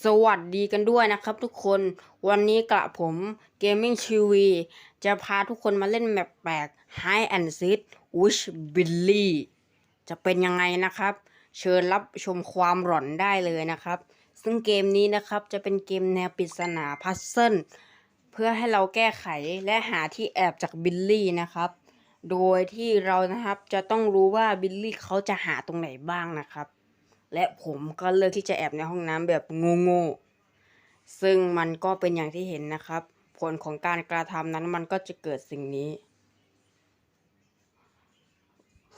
สวัสดีกันด้วยนะครับทุกคนวันนี้กระผม Gaming TV จะพาทุกคนมาเล่นแมปแปลก Hide and Seek Wish Billy จะเป็นยังไงนะครับ เชิญรับชมความหลอนได้เลยนะครับ ซึ่งเกมนี้นะครับจะเป็นเกมแนวปริศนาพัซเซิลเพื่อให้เราแก้ไขและหาที่แอบจากบิลลี่นะครับ โดยที่เรานะครับจะต้องรู้ว่าบิลลี่เขาจะหาตรงไหนบ้างนะครับ และผมก็เลือกที่จะแอบในห้องน้ำแบบโง่ๆซึ่งมันก็เป็นอย่างที่เห็นนะครับ ผลของการกระทำนั้นมันก็จะเกิดสิ่งนี้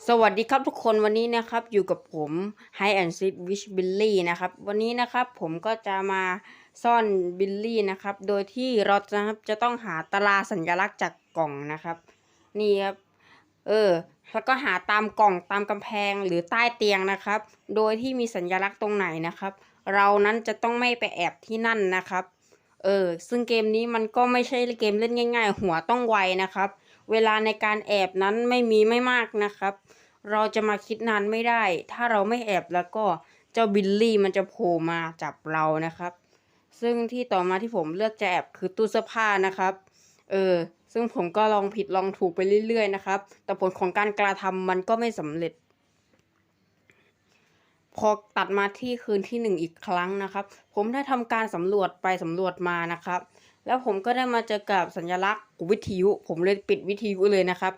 สวัสดีครับทุกคนวันนี้นะครับ อยู่กับผม High and Seek Wish Billy นะครับ วันนี้นะครับผมก็จะมาซ่อนบิลลี่นะครับ โดยที่เราจะจะต้องหาตราสัญลักษณ์จากกล่องนะครับ นี่ครับ เออ แล้วก็หาตามกล่องตามกำแพงหรือใต้เตียงนะครับ โดยที่มีสัญลักษณ์ตรงไหนนะครับ เรานั้นจะต้องไม่ไปแอบที่นั่นนะครับ เออ ซึ่งเกมนี้มันก็ไม่ใช่เกมเล่นง่าย ๆ หัวต้องไวนะครับ เวลาในการแอบนั้นไม่มีไม่มากนะครับ เราจะมาคิดนานไม่ได้ ถ้าเราไม่แอบแล้วก็เจ้าบิลลี่มันจะโผล่มาจับเรานะครับ ซึ่งที่ต่อมาที่ผมเลือกจะแอบคือตู้เสื้อผ้านะครับ เออ ซึ่งผมก็ลองผิดลองถูกไปเรื่อยๆนะครับ แต่ผลของการกระทำมันก็ไม่สำเร็จ พอตัดมาที่คืนที่หนึ่งอีกครั้งนะครับ ผมได้ทำการสำรวจไปสำรวจมานะครับ แล้วผมก็ได้มาเจอกับสัญลักษณ์วิทยุ ผมเลยปิดวิทยุเลยนะครับ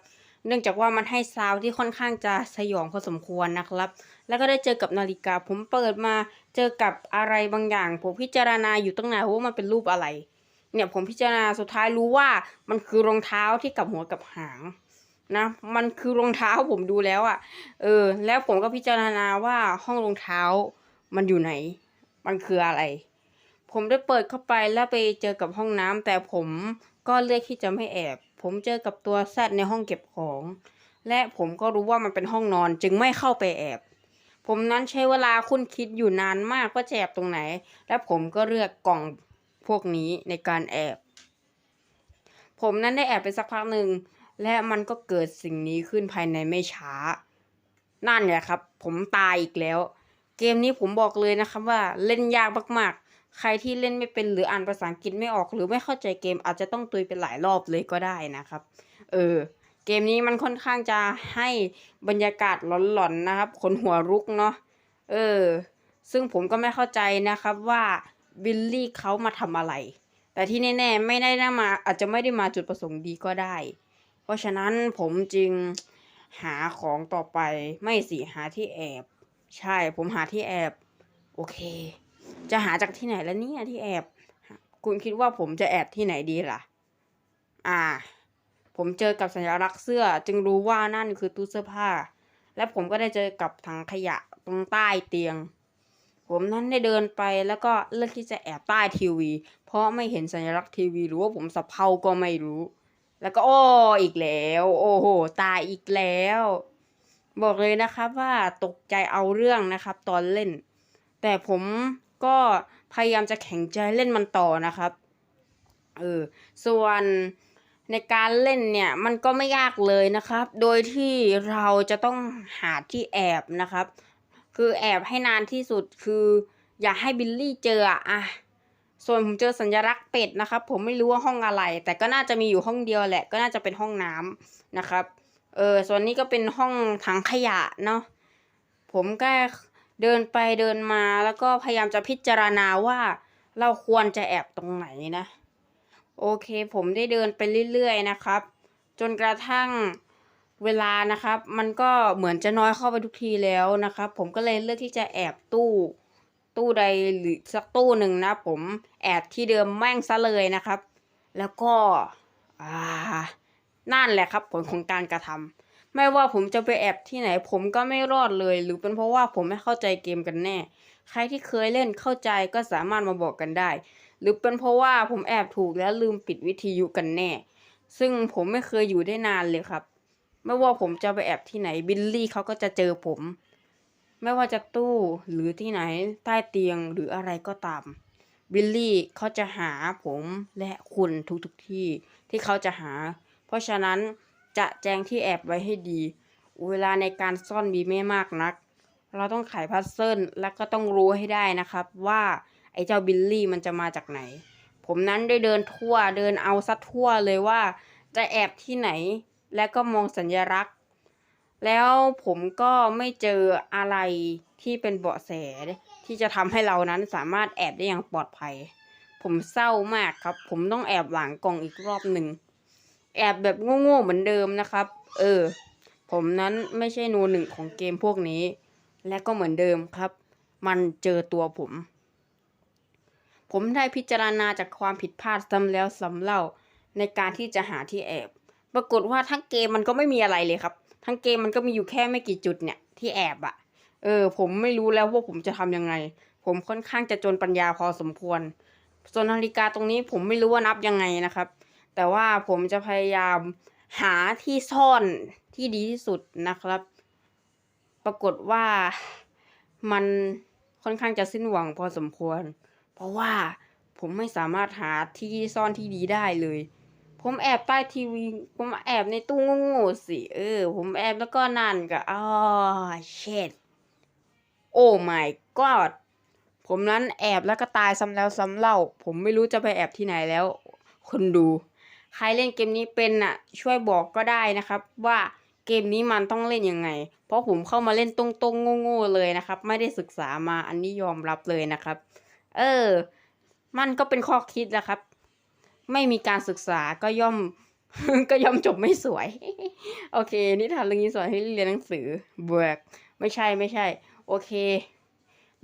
เนื่องจากว่ามันให้ซาวด์ที่ค่อนข้างจะสยองพอสมควรนะครับ แล้วก็ได้เจอกับนาฬิกา ผมเปิดมาเจอกับอะไรบางอย่าง ผมพิจารณาอยู่ตั้งนานว่ามันเป็นรูปอะไร เนี่ยผมพิจารณาสุดท้ายรู้ว่ามันคือรองเท้าที่กับหัวกับหางนะมันคือรองเท้าผมดูแล้วอะ่ะเออ แล้วผมก็พิจารณาว่าห้องรองเท้ามันอยู่ไหน มันคืออะไร ผมได้เปิดเข้าไปแล้วไปเจอกับห้องน้ำแต่ผมก็เลือกที่จะไม่แอบ ผมเจอกับตัวแซดในห้องเก็บของ และผมก็รู้ว่ามันเป็นห้องนอนจึงไม่เข้าไปแอบ ผมนั้นใช้เวลาคุ้นคิดอยู่นานมากว่าจะแอบตรงไหน และผมก็เลือกกล่อง พวกนี้ในการแอบ ผมนั้นได้แอบไปสักพักหนึ่ง และมันก็เกิดสิ่งนี้ขึ้นภายในไม่ช้า นั่นแหละครับ ผมตายอีกแล้ว เกมนี้ผมบอกเลยนะครับว่าเล่นยากมากๆ ใครที่เล่นไม่เป็นหรืออ่านภาษาอังกฤษไม่ออกหรือไม่เข้าใจเกมอาจจะต้องตุยเป็นหลายรอบเลยก็ได้นะครับ เออเกมนี้มันค่อนข้างจะให้บรรยากาศหลอนๆนะครับขนหัวรุกเนาะเออ ซึ่งผมก็ไม่เข้าใจนะครับว่า บิลลี่เขามาทำอะไร แต่ที่แน่ๆไม่ได้มาอาจจะไม่ได้มาจุดประสงค์ดีก็ได้ เพราะฉะนั้นผมจึงหาของต่อไปไม่สิหาที่แอบ ใช่ผมหาที่แอบ โอเค จะหาจากที่ไหนแล้วเนี่ยที่แอบ คุณคิดว่าผมจะแอบที่ไหนดีล่ะ อ่า ผมเจอกับสัญลักษณ์เสื้อ จึงรู้ว่านั่นคือตู้เสื้อผ้า และผมก็ได้เจอกับถังขยะตรงใต้เตียง ผมนั้นได้เดินไปแล้วก็เลือกที่จะแอบใต้ทีวี เพราะไม่เห็นสัญลักษณ์ทีวีหรือว่าผมสะเพาก็ไม่รู้ แล้วก็โอ้อีกแล้ว โอ้โห ตายอีกแล้ว บอกเลยนะครับว่าตกใจเอาเรื่องนะครับ ตอนเล่น แต่ผมก็พยายามจะแข็งใจเล่นมันต่อนะครับเออส่วนในการเล่นเนี่ยมันก็ไม่ยากเลยนะครับ โดยที่เราจะต้องหาที่แอบนะครับ คือแอบให้นานที่สุดคือ อย่าให้บิลลี่เจออะอะส่วนผมเจอสัญลักษณ์เป็ดนะครับ ผมไม่รู้ว่าห้องอะไร แต่ก็น่าจะมีอยู่ห้องเดียวแหละ ก็น่าจะเป็นห้องน้ำนะครับ เออส่วนนี้ก็เป็นห้องถังขยะเนาะผมก็เดินไปเดินมาแล้วก็พยายามจะพิจารณาว่า เราควรจะแอบตรงไหนนะ โอเค ผมได้เดินไปเรื่อยๆนะครับ จนกระทั่ง เวลานะครับมันก็เหมือนจะน้อยเข้าไปทุกทีแล้วนะครับผมก็เลยเลือกที่จะแอบตู้ตู้ใดหรือสักตู้หนึ่งนะ ผมแอบที่เดิมแม่งซะเลยนะครับ แล้วก็อ่านั่นแหละครับ ผลของการกระทำไม่ว่าผมจะไปแอบที่ไหน ผมก็ไม่รอดเลย หรือเป็นเพราะว่าผมไม่เข้าใจเกมกันแน่ ใครที่เคยเล่นเข้าใจก็สามารถมาบอกกันได้ หรือเป็นเพราะว่าผมแอบถูกแล้วลืมปิดวิทยุกันแน่ ซึ่งผมไม่เคยอยู่ได้นานเลยครับ ไม่ว่าผมจะไปแอบที่ไหนบิลลี่เขาก็จะเจอผม ไม่ว่าจะตู้หรือที่ไหนใต้เตียงหรืออะไรก็ตาม บิลลี่เขาจะหาผมและคุณทุกๆทที่ที่เขาจะหา เพราะฉะนั้นจะแจ้งที่แอบไว้ให้ดี เวลาในการซ่อนมีไม่มากนัก เราต้องไขพัซเซิลและก็ต้องรู้ให้ได้นะครับว่าไอไอ้เจ้าบิลลี่มันจะมาจากไหน ผมนั้นได้เดินทั่วเดินเอาซัดทั่วเลยว่าจะแอบที่ไหน และก็มองสัญลักษณ์ แล้วผมก็ไม่เจออะไรที่เป็นเบาะแสที่จะทำให้เรานั้นสามารถแอบได้อย่างปลอดภัย ผมเศร้ามากครับ ผมต้องแอบหลังกล่องอีกรอบหนึ่ง แอบแบบโง่ๆเหมือนเดิมนะครับ เออ ผมนั้นไม่ใช่โนหนึ่งของเกมพวกนี้ และก็เหมือนเดิมครับ มันเจอตัวผม ผมได้พิจารณาจากความผิดพลาดซ้ำแล้วซ้ำเล่าในการที่จะหาที่แอบ ปรากฏว่าทั้งเกมมันก็ไม่มีอะไรเลยครับ ทั้งเกมมันก็มีอยู่แค่ไม่กี่จุดเนี่ยที่แอบอะเออ ผมไม่รู้แล้วว่าผมจะทำยังไง ผมค่อนข้างจะจนปัญญาพอสมควร ส่วนนาฬิกาตรงนี้ผมไม่รู้ว่านับยังไงนะครับ แต่ว่าผมจะพยายามหาที่ซ่อนที่ดีที่สุดนะครับ ปรากฏว่ามันค่อนข้างจะสิ้นหวังพอสมควร เพราะว่าผมไม่สามารถหาที่ซ่อนที่ดีได้เลย ผมแอบใต้ทีวี ผมแอบในตู้โง่ๆสิ เออ ผมแอบแล้วก็นั่นก็อ๋อเช็ดโอ้ my god ผมนั้นแอบแล้วก็ตายซ้ำแล้วซ้ำเล่า ผมไม่รู้จะไปแอบที่ไหนแล้ว คนดู ใครเล่นเกมนี้เป็นน่ะ ช่วยบอกก็ได้นะครับ ว่าเกมนี้มันต้องเล่นยังไง เพราะผมเข้ามาเล่นตรงๆโง่ๆเลยนะครับ ไม่ได้ศึกษามาอันนี้ยอมรับเลยนะครับ เออ มันก็เป็นข้อคิดนะครับ ไม่มีการศึกษาก็ย่อมก็ย่อมจบไม่สวย โอเค นิทานเรื่องนี้สอนให้เรียนหนังสือเบิกไม่ใช่ไม่ใช่ โอเค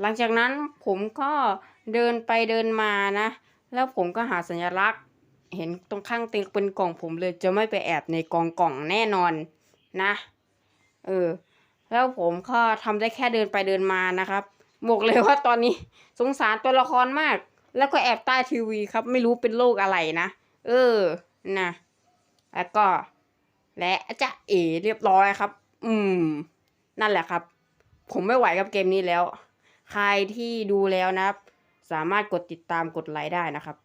หลังจากนั้นผมก็เดินไปเดินมานะ แล้วผมก็หาสัญลักษณ์ เห็นตรงข้างเตียงเป็นกล่องผมเลยจะไม่ไปแอบในกองกล่องแน่นอนนะเออแล้วผมก็ทำได้แค่เดินไปเดินมานะครับบอกเลยว่าตอนนี้สงสารตัวละครมาก แล้วก็แอบใต้ทีวีครับ ไม่รู้เป็นโรคอะไรนะ เออ นะ แล้วก็ และจะเอเรียบร้อยครับ อืม นั่นแหละครับ ผมไม่ไหวกับเกมนี้แล้ว ใครที่ดูแล้วนะครับ สามารถกดติดตามกดไลค์ได้นะครับ